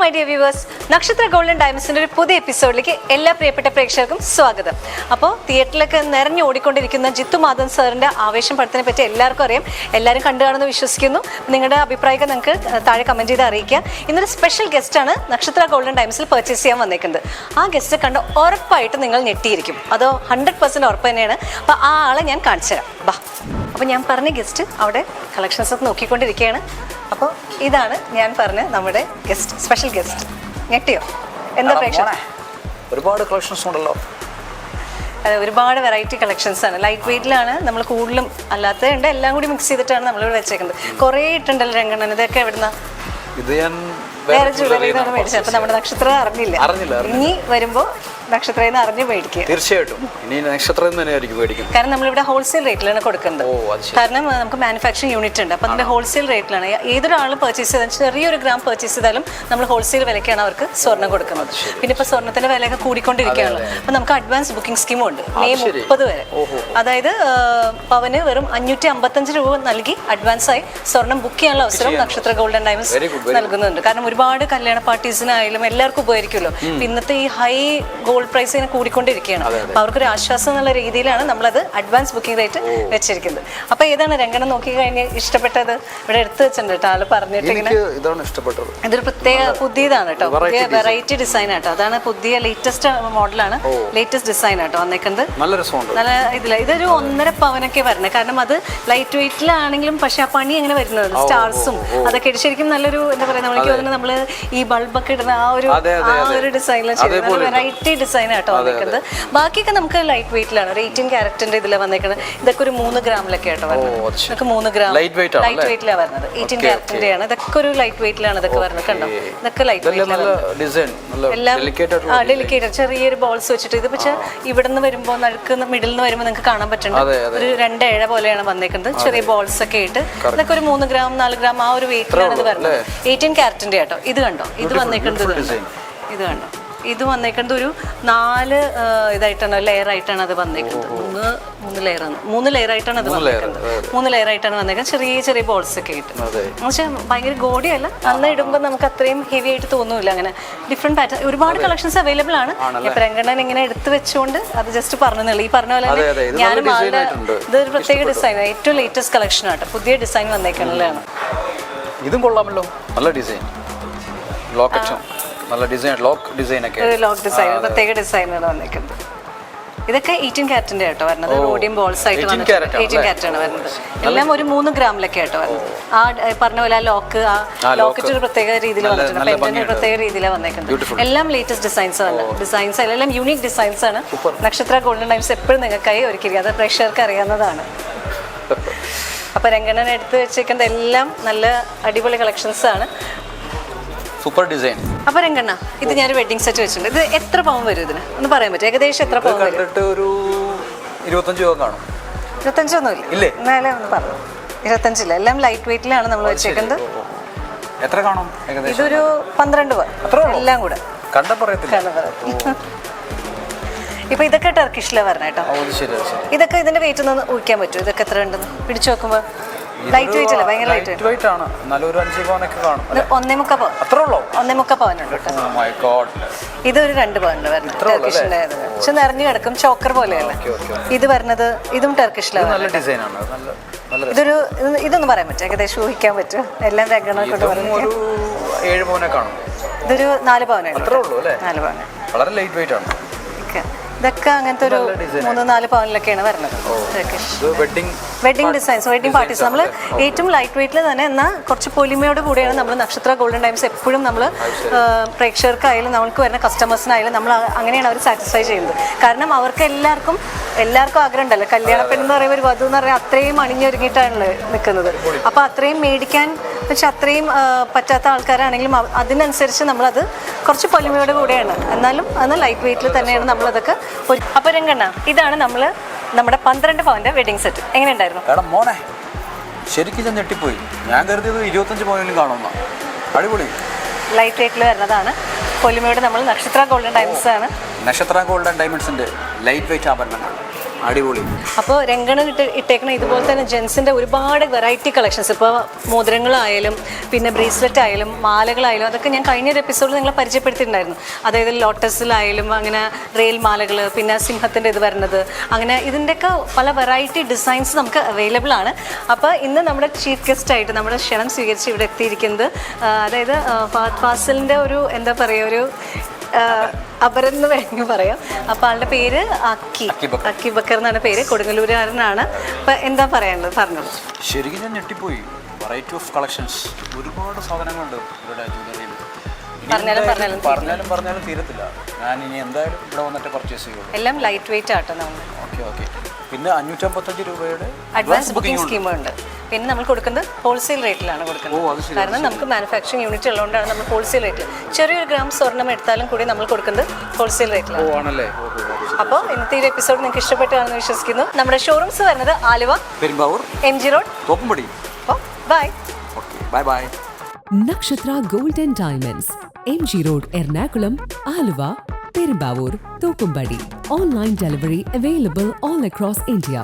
My dear viewers Nakshatra golden ഡയമണ്ട്സിന്റെ ഒരു പുതിയ എപ്പിസോഡിലേക്ക് എല്ലാ പ്രിയപ്പെട്ട പ്രേക്ഷകർക്കും സ്വാഗതം. അപ്പോൾ തിയേറ്ററിലൊക്കെ നിറഞ്ഞു ഓടിക്കൊണ്ടിരിക്കുന്ന ജിത്തു മാധവൻ സാറിന്റെ ആവേശം പടത്തിനെ പറ്റി എല്ലാവർക്കും അറിയാം. എല്ലാവരും കണ്ടു കാണുമെന്ന് വിശ്വസിക്കുന്നു. നിങ്ങളുടെ അഭിപ്രായമൊക്കെ നിങ്ങൾക്ക് താഴെ കമന്റ് ചെയ്ത് അറിയിക്കുക. ഇന്നൊരു സ്പെഷ്യൽ ഗസ്റ്റാണ് നക്ഷത്ര ഗോൾഡൻ ഡയമണ്ട്സിൽ പർച്ചേസ് ചെയ്യാൻ വന്നേക്കുന്നത്. ആ ഗസ്റ്റ് കണ്ട് ഉറപ്പായിട്ട് നിങ്ങൾ ഞെട്ടിയിരിക്കും. അത് ഹൺഡ്രഡ് പെർസെന്റ് ഉറപ്പ് തന്നെയാണ്. അപ്പോൾ ആ ആളെ ഞാൻ കാണിച്ചു തരാം. ബാ. അപ്പോൾ ഞാൻ പറഞ്ഞ ഗസ്റ്റ് അവിടെ കളക്ഷൻസ് ഒക്കെ നോക്കിക്കൊണ്ടിരിക്കുകയാണ്. അപ്പോൾ ഇതാണ് ഞാൻ പറഞ്ഞ നമ്മുടെ ഗസ്റ്റ് സ്പെഷ്യൽ ഗസ്റ്റ് ഞെട്ടിയോ? എന്താ പ്രേക്ഷണ ഒരുപാട് കളക്ഷൻസ് ഉണ്ടല്ലോ. അതെ ഒരുപാട് വെറൈറ്റി കളക്ഷൻസ് ആണ്. ലൈറ്റ് വെയിറ്റിലാണ് നമ്മൾ കൂടുതലും അല്ലാത്തതുണ്ട്. എല്ലാം കൂടി മിക്സ് ചെയ്തിട്ടാണ് നമ്മളിവിടെ വെച്ചേക്കുന്നത്. കുറേ ഇട്ടുണ്ടല്ലോ രംഗണ്ണൻ. ഇതൊക്കെ എവിടുന്ന? ഇത് ഞാൻ വേറെ നിന്നാണ് മേടിച്ചത് അപ്പൊ നമ്മുടെ നക്ഷത്രം അറിഞ്ഞില്ല? അറിഞ്ഞില്ല. ഇനി വരുമ്പോൾ നക്ഷത്രയിൽ നിന്ന് അറിഞ്ഞ് മേടിക്കുക. തീർച്ചയായിട്ടും. ഇനി നക്ഷത്രം തന്നെ ആയിരിക്കും മേടിക്കുന്നത്. കാരണം നമ്മളിവിടെ ഹോൾസെയിൽ റേറ്റിലാണ് കൊടുക്കുന്നത്. കാരണം നമുക്ക് മാനുഫാക്ചറിങ് യൂണിറ്റ് ഉണ്ട്. അപ്പൊ അതിന്റെ ഹോൾസെയിൽ റേറ്റിലാണ് ഏതൊരാൾ പർച്ചേസ് ചെയ്താലും ചെറിയൊരു ഗ്രാം പർച്ചേസ് ചെയ്താലും നമ്മൾ ഹോൾസെയിൽ വിലയ്ക്കാണ് അവർക്ക് സ്വർണം കൊടുക്കുന്നത്. പിന്നെ ഇപ്പൊ സ്വർണത്തിന്റെ വിലയൊക്കെ കൂടിക്കൊണ്ടിരിക്കുകയാണ്. അപ്പൊ നമുക്ക് അഡ്വാൻസ് ബുക്കിംഗ് സ്കീമും ഉണ്ട്. മെയ്. മുപ്പത് വരെ. അതായത് പവന് വെറും അഞ്ഞൂറ്റി അമ്പത്തഞ്ച് രൂപ നൽകി അഡ്വാൻസ് ആയി സ്വർണം ബുക്ക് ചെയ്യാനുള്ള അവസരം നക്ഷത്ര ഗോൾഡൻ ഡയമണ്ട്സ് നൽകുന്നുണ്ട്. കാരണം ഒരുപാട് കല്യാണ പാർട്ടീസിനായാലും എല്ലാവർക്കും ഉപകരിക്കുമല്ലോ. ഇന്നത്തെ ഈ ഹൈ ഗോൾഡ് പ്രൈസ് ഇങ്ങനെ കൂടിക്കൊണ്ടിരിക്കുകയാണ്. അപ്പൊ അവർക്കൊരു ആശ്വാസം എന്നുള്ള രീതിയിലാണ് നമ്മളത് അഡ്വാൻസ് ബുക്കിംഗ് റേറ്റ് വെച്ചിരിക്കുന്നത്. അപ്പൊ ഏതാണ് രംഗണം നോക്കി കഴിഞ്ഞ് ഇഷ്ടപ്പെട്ടത്? ഇവിടെ എടുത്തു വെച്ചിട്ടുണ്ട് കേട്ടോ ആൾ പറഞ്ഞിട്ട് ഇങ്ങനെ. ഇതൊരു പ്രത്യേക പുതിയതാണ് കേട്ടോ. പുതിയ വെറൈറ്റി ഡിസൈൻ ആട്ടോ അതാണ് പുതിയ ലേറ്റസ്റ്റ് മോഡലാണ് ലേറ്റസ്റ്റ് ഡിസൈൻ ആട്ടോ വന്നേക്കുന്നത്. നല്ല രസമുണ്ട്. നല്ല ഇതില്ല ഇതൊരു ഒന്നര പവനൊക്കെ വരണേ. കാരണം അത് ലൈറ്റ് വെയിറ്റിലാണെങ്കിലും പക്ഷെ ആ പണി എങ്ങനെ വരുന്നത്. സ്റ്റാർസും അതൊക്കെ ശരിക്കും നല്ലൊരു എന്താ പറയുക തോന്നുന്നു നമ്മൾ ഈ ബൾബൊക്കെ ഇടുന്ന ആ ഒരു ആ. ഒരു അതേപോലെ. വെറൈറ്റി ഡിസൈൻ ആട്ടോ വന്നിരിക്കുന്നത് ബാക്കിയൊക്കെ നമുക്ക് ലൈറ്റ് വെയിറ്റിലാണ് ഒരു എയ്റ്റീൻ ക്യാരറ്റിന്റെ ഇതിൽ വന്നിരിക്കുന്നത് ഇതൊക്കെ ഒരു മൂന്ന് ഗ്രാമിലൊക്കെ ആട്ടോ വരുന്നത്. ഇതൊക്കെ മൂന്ന് ഗ്രാം. ലൈറ്റ് വെയിറ്റിലാണ് വരുന്നത് എയ്റ്റീൻ ക്യാരറ്റിന്റെ ആണ് ഇതൊക്കെ ഒരു ലൈറ്റ് വെയിറ്റിലാണ് ഇതൊക്കെ വരുന്നത് കണ്ടോ? ഇതൊക്കെ ലൈറ്റ് വെയിറ്റിലാണ് ഡെലിക്കേറ്റ് ഡെലിക്കേറ്റഡ് ചെറിയൊരു ബോൾസ് വെച്ചിട്ട്. ഇത് പക്ഷേ ഇവിടെ നിന്ന് വരുമ്പോൾ നടുക്ക് മിഡിൽ നിന്ന് വരുമ്പോൾ നിങ്ങൾക്ക് കാണാൻ പറ്റുന്നുണ്ട്. ഒരു രണ്ട് ഏഴ പോലെയാണ് വന്നേക്കുന്നത്. ചെറിയ ബോൾസ് ഒക്കെ ആയിട്ട്. ഇതൊക്കെ ഒരു മൂന്ന് ഗ്രാം നാല് ഗ്രാം ആ ഒരു വെയിറ്റിലാണ് ഇത് വരുന്നത് എയ്റ്റീൻ ക്യാരറ്റിന്റെ കേട്ടോ. ഇത് കണ്ടോ? ഇത് വന്നേക്കുന്നത് ഇത് കണ്ടോ? ഇത് വന്നേക്കുന്നത് ഒരു നാല് ഇതായിട്ടാണ് ലെയർ ആയിട്ടാണ് അത് വന്നേക്കുന്നത്. മൂന്ന് മൂന്ന് ലെയർ മൂന്ന് ലെയർ ആയിട്ടാണ് അത് വന്നേക്കുന്നത്. മൂന്ന് ലെയർ ആയിട്ടാണ് വന്നേക്കുന്നത്. ചെറിയ ചെറിയ ബോൾസ് ഒക്കെ ഇട്ട് അതെ. പക്ഷെ ഭയങ്കര ഗോഡിയല്ല അന്ന് ഇടുമ്പോൾ നമുക്ക് അത്രയും ഹെവി ആയിട്ട് തോന്നൂല. അങ്ങനെ ഡിഫറെന്റ് പാറ്റേൺ ഒരുപാട് കളക്ഷൻസ് അവൈലബിൾ ആണ്. പ്രങ്കണ്ണൻ ഇങ്ങനെ എടുത്ത് വെച്ചുകൊണ്ട് അത് ജസ്റ്റ് പറഞ്ഞു പറഞ്ഞുള്ളൂ ഈ പറഞ്ഞ പോലെ തന്നെ ഞാനും ആളുടെ ഇതൊരു പ്രത്യേക ഡിസൈൻ ഏറ്റവും ലേറ്റസ്റ്റ് കളക്ഷൻ ആട്ടോ പുതിയ ഡിസൈൻ വന്നേക്കുള്ളതാണ് ഇതും കൊള്ളാമല്ലോ. നല്ല ഡിസൈൻ ലോക്കറ്റും നല്ല ഡിസൈൻ ലോക്ക് ഡിസൈൻ ഒക്കെ ലോക്ക് ഡിസൈൻ പ്രത്യേക ഡിസൈനാണ് വന്നിരിക്കുന്നത്. ഇതൊക്കെ എയ്റ്റീൻ ക്യാരറ്റിന്റെ കേട്ടോ വരുന്നത്. റോഡിയം ബോൾസ് ആയിട്ട് 18 വന്നിട്ട് carat ആണ് എയ്റ്റീൻ ക്യാരറ്റ് ആണ് വരുന്നത്. എല്ലാം ഒരു മൂന്ന് ഗ്രാമിലൊക്കെ ആട്ടോ വരുന്നത് ആ പറഞ്ഞ പോലെ ആ ലോക്ക് ആ ലോക്കറ്റ് ഒരു പ്രത്യേക രീതിയിൽ വന്നിട്ടുണ്ട്. പെൻഡന്റ് പ്രത്യേക രീതിയിലാണ് വന്നേക്കുന്നത്. എല്ലാം ലേറ്റസ്റ്റ് ഡിസൈൻസ് ആണ്. ഡിസൈൻസ് എല്ലാം യൂണിക് ഡിസൈൻസ് ആണ്. നക്ഷത്ര ഗോൾഡൻ ടൈംസ് എപ്പോഴും നിങ്ങൾക്കായി ഒരുക്കിയിരിക്കും. അത് പ്രേക്ഷകർക്ക് അറിയാവുന്നതാണ്. അപ്പൊ രംഗണ്ണൻ എടുത്ത് വെച്ചേക്കുന്ന എല്ലാം നല്ല അടിപൊളി കളക്ഷൻസ് ആണ്. Super design. അപ്പൊ രംഗണ്ണ ഇത് ഞാൻ വെഡിങ് സെറ്റ് വെച്ചിട്ടുണ്ട്. ഇത് എത്ര പവൻ വരും ഇതിന്? ഒന്ന് പറയാൻ പറ്റും ഏകദേശം എത്ര പവൻ വരും? കണ്ടിട്ട് ഒരു ഇരുപത്തഞ്ച് രൂപ കാണും. ഇരുപത്തഞ്ചൊന്നുമില്ല ഇല്ലേ? എന്നാലേ ഒന്ന് പറഞ്ഞു ഇരുപത്തഞ്ചില്ല എല്ലാം ലൈറ്റ് വെയിറ്റിലാണ് നമ്മൾ വെച്ചേക്കുന്നത്. എത്ര കാണും ഏകദേശം? ഇതൊരു പന്ത്രണ്ട് അത്രേ എല്ലാം കൂടെ. ഇപ്പൊ ഇതൊക്കെ ടർക്കിഷിലെ പറഞ്ഞ കേട്ടോ. ഇതൊക്കെ ഇതിന്റെ വെയിറ്റ് ഒന്ന് ഊഹിക്കാൻ പറ്റുമോ? ഇതൊക്കെ എത്ര ഉണ്ടെന്ന്? പിടിച്ചു നോക്കുമ്പോൾ ലൈറ്റ് വെയിറ്റ് അല്ലേ ഭയങ്കര ലൈറ്റ് ലൈറ്റ് വെയിറ്റ് ആണ്. എന്നാലും ഒരു അഞ്ച് പവനൊക്കെ കാണും. ഇത് ഒന്നേ മുക്കാ പവൻ. അത്രേ ഉള്ളൂ? ഒന്നേ പവനുണ്ട് ഗോഡ് ഇതൊരു രണ്ട് പവനുണ്ട് വരുന്നത്. ടർക്കിഷിന്റെ പക്ഷെ നിറഞ്ഞു കിടക്കും. ചോക്കർ പോലെയല്ല? ഓക്കെ ഓക്കെ ഇത് വരുന്നത് ഇതും ടെർക്കിഷിലാണ് നല്ല ഡിസൈൻ ആണ്. ഇതൊരു ഇത് ഇതൊന്നും പറയാൻ പറ്റും ഏകദേശം ഊഹിക്കാൻ പറ്റും എല്ലാം രംഗങ്ങളൊക്കെ കൊണ്ട് പറഞ്ഞു ഒരു ഏഴ് പവനെ കാണും. ഇതൊരു നാല് പവനുണ്ട് അത്രേ ഉള്ളൂ അല്ലേ? നാല് പവന്. വളരെ ലൈറ്റ് വെയിറ്റ് ആണ്. ഒക്കെ. ഇതൊക്കെ അങ്ങനത്തെ ഒരു മൂന്ന് നാല് പവനിലൊക്കെയാണ് വരുന്നത്. വെഡിങ് ഡിസൈൻസ് വെഡിങ് പാർട്ടീസ് നമ്മൾ ഏറ്റവും ലൈറ്റ് വെയിറ്റിൽ തന്നെ എന്നാൽ കുറച്ച് പൊലിമയോട് കൂടിയാണ് നമ്മൾ നക്ഷത്ര ഗോൾഡൻ ടൈംസ് എപ്പോഴും നമ്മൾ പ്രേക്ഷകർക്കായാലും നമ്മൾക്ക് വരുന്ന കസ്റ്റമേഴ്സിനായാലും നമ്മൾ അങ്ങനെയാണ് അവർ സാറ്റിസ്ഫൈ ചെയ്യുന്നത്. കാരണം അവർക്ക് എല്ലാവർക്കും എല്ലാവർക്കും ആഗ്രഹം ഉണ്ടല്ലോ. കല്യാണ പെണ്ണെന്ന് പറയുമ്പോൾ ഒരു വധു എന്ന് പറയുന്നത് അത്രയും അണിഞ്ഞൊരുങ്ങിയിട്ടാണല്ലോ നിൽക്കുന്നത് അപ്പോൾ അത്രയും മേടിക്കാൻ പക്ഷെ അത്രയും പറ്റാത്ത ആൾക്കാരാണെങ്കിലും അതിനനുസരിച്ച് നമ്മളത് കുറച്ച് പൊലിമയോട് കൂടെയാണ്. എന്നാലും അന്ന് ലൈറ്റ് വെയിറ്റിൽ തന്നെയാണ് നമ്മളതൊക്കെ ഒരു അപ്പോൾ രംഗണ്ണ ഇതാണ് നമ്മൾ നമ്മുടെ പന്ത്രണ്ട് പവന്റെ വെഡിങ് സെറ്റ് എങ്ങനെയുണ്ടായിരുന്നു? എടാ മോനെ ശരിക്കും ഞാൻ ഞെട്ടിപ്പോയി. ഞാൻ കരുതിയത് ഇരുപത്തഞ്ച് പവനിലും കാണുന്ന അടിപൊളി. ലൈറ്റ് വെയിറ്റിൽ വരുന്നതാണ്. പൊലിമയോട് നമ്മൾ നക്ഷത്ര ഗോൾഡൻ ഡയമണ്ട്സ് ആണ്. നക്ഷത്ര ഗോൾഡൻ ഡയമണ്ട്സിന്റെ ലൈറ്റ് വെയിറ്റ് ആഭരണങ്ങൾ. അടിപൊളി. അപ്പോൾ രംഗണൻ ഇട്ട് ഇട്ടേക്കണ ഇതുപോലെ തന്നെ ജെൻസിന്റെ ഒരുപാട് വെറൈറ്റി കളക്ഷൻസ് ഇപ്പോൾ മോതിരങ്ങളായാലും പിന്നെ ബ്രേസ്ലെറ്റ് ആയാലും മാലകളായാലും അതൊക്കെ ഞാൻ കഴിഞ്ഞ ഒരു എപ്പിസോഡിൽ നിങ്ങളെ പരിചയപ്പെടുത്തിയിട്ടുണ്ടായിരുന്നു. അതായത് ലോട്ടസിലായാലും അങ്ങനെ റെയിൽ മാലകൾ പിന്നെ സിംഹത്തിന്റെ ഇത് വരുന്നത് അങ്ങനെ ഇതിന്റെയൊക്കെ പല വെറൈറ്റി ഡിസൈൻസ് നമുക്ക് അവൈലബിൾ ആണ്. അപ്പോൾ ഇന്ന് നമ്മുടെ ചീഫ് ഗസ്റ്റ് ആയിട്ട് നമ്മുടെ ക്ഷണം സ്വീകരിച്ച് ഇവിടെ എത്തിയിരിക്കുന്നത് അതായത് ഫാസിലിന്റെ ഒരു എന്താ പറയുക ഒരു അപരൻ എന്ന് വേണമെങ്കിൽ പറയാം. അപ്പോൾ ആളുടെ പേര് അക്കി. അക്കി ബക്കർ. അക്കി ബക്കർ എന്നാണ് പേര്. കൊടുങ്ങല്ലൂരുകാരനാണ്. അപ്പം എന്താ പറയാനുള്ളത് പറഞ്ഞോളൂ ശരിക്കും ഞാൻ ഞെട്ടിപ്പോയി. വെറൈറ്റി ഓഫ് കളക്ഷൻസ് ഒരുപാട് സാധനങ്ങളുണ്ട് ഇവരുടെ ജ്വല്ലറിയിൽ പറഞ്ഞാലും പറഞ്ഞാലും പറഞ്ഞാലും പറഞ്ഞാലും തീരത്തില്ല. ഞാൻ ഇനി എന്തായാലും ഇവിടെ വന്നിട്ട് പർച്ചേസ് ചെയ്യുള്ളൂ. എല്ലാം ലൈറ്റ് വെയിറ്റ് ആട്ടോ നമ്മൾ ഓക്കെ ഓക്കെ പിന്നെ അഞ്ഞൂറ്റമ്പത്തഞ്ച് രൂപയുടെ അഡ്വാൻസ് ബുക്കിംഗ് സ്കീമുണ്ട് പിന്നെ നമ്മൾ കൊടുക്കുന്നത് ഹോൾസെയിൽ റേറ്റിലാണ് കൊടുക്കുന്നത്. കാരണം നമുക്ക് മാനുഫാക്ചറിങ് യൂണിറ്റ് ഉള്ളതുകൊണ്ടാണ് നമ്മൾ ഹോൾസെയിൽ റേറ്റിൽ ചെറിയൊരു ഗ്രാം സ്വർണം എടുത്താലും കൂടി നമ്മൾ കൊടുക്കുന്നത് ഹോൾസെയിൽ റേറ്റിലാണ് ഓ ആണല്ലേ? അപ്പോൾ ഇന്നത്തെ ഒരു എപ്പിസോഡ് നിങ്ങൾക്ക് ഇഷ്ടപ്പെട്ടാണെന്ന് വിശ്വസിക്കുന്നു. നമ്മുടെ ഷോറൂംസ് വരുന്നത് Aluva Perumbavoor M G road Thoppumpady bye okay bye bye Nakshatra golden diamonds M G road Ernakulam Aluva Perumbavoor Thoppumpady. Online delivery available all across India.